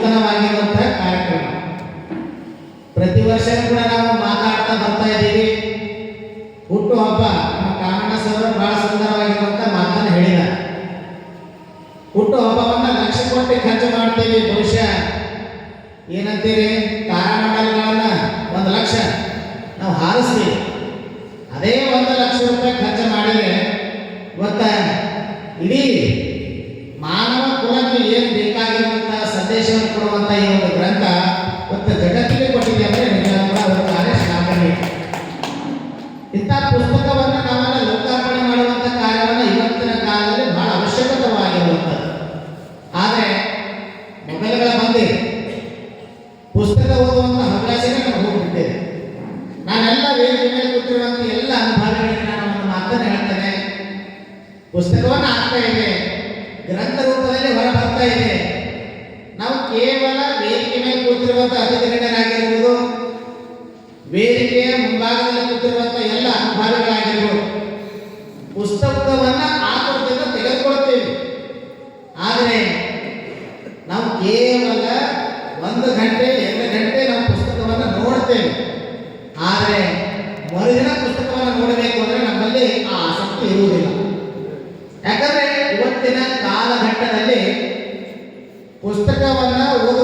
ನೂತನವಾಗಿರುವಂತಹ ಕಾರ್ಯಕ್ರಮ. ಪ್ರತಿ ವರ್ಷ ಕೂಡ ನಾವು ಮಾತಾಡ್ತಾ ಬರ್ತಾ ಇದ್ದೀವಿ. ಹುಟ್ಟು ಹಬ್ಬ, ನಮ್ಮ ಕಾಮಣ್ಣ ಸರ್ ಬಹಳ ಸುಂದರವಾಗಿರುವಂತಹ ಮಾತನ್ನು ಹೇಳಿದ. ಹುಟ್ಟು ಹಬ್ಬವನ್ನ ಲಕ್ಷ ಕೋಟಿ ಖರ್ಚು ಮಾಡ್ತೀವಿ ಬಹುಶಃ. ಏನಂತೀರಿ? ತಾರಾಮಂಡಲಗಳನ್ನ ಒಂದು ಲಕ್ಷ ನಾವು ಹಾರಿಸ್ತೀವಿ. ಅದೇ ಒಂದು ಲಕ್ಷ ರೂಪಾಯಿ ಖರ್ಚು ಮಾಡಿದ್ರೆ ಇವತ್ತ ಇಡೀ ಪುಸ್ತಕ ಓದುವಂತ ಹವ್ಯಾಸನೇ ನಾನು ಹೋಗ್ಬಿಟ್ಟಿದೆ ನಾನೆಲ್ಲ ವೇದಿಕೆ ಮೇಲೆ ಕೂತಿರುವಂತ ಎಲ್ಲ ಅನುಭವಗಳಿಗೆ ನಾನು ಒಂದು ಮಾತನ್ನು ಹೇಳ್ತೇನೆ. ಪುಸ್ತಕವನ್ನು ಆಗ್ತಾ ಇದೆ ಗ್ರಂಥ ರೂಪದಲ್ಲಿ ಹೊರ ಬರ್ತಾ ಇದೆ ನಾವು ಕೇವಲ ವೇದಿಕೆ ಮೇಲೆ ಕೂತಿರುವಂತ ಅತಿಥಿಗಣ್ಯರಾಗಿರ್ಬೋದು, ವೇದಿಕೆಯ ಮುಂಭಾಗದಲ್ಲಿ ಕೂತಿರುವಂತ ಎಲ್ಲ ಅನುಭವಗಳಾಗಿರ್ಬೋದು, ಪುಸ್ತಕವನ್ನು ಆತುರದಿಂದ ತೆಗೆದುಕೊಳ್ತೇವೆ ಆದರೆ ನಾವು ಕೇವಲ ಒಂದು ಆದರೆ ಮರುದಿನ ಪುಸ್ತಕವನ್ನು ನೋಡಬೇಕು ಅಂದ್ರೆ ನಮ್ಮಲ್ಲಿ ಆ ಆಸಕ್ತಿ ಇರುವುದಿಲ್ಲ. ಯಾಕಂದ್ರೆ ಇವತ್ತಿನ ಕಾಲಘಟ್ಟದಲ್ಲಿ ಪುಸ್ತಕವನ್ನ ಓದುವಂತ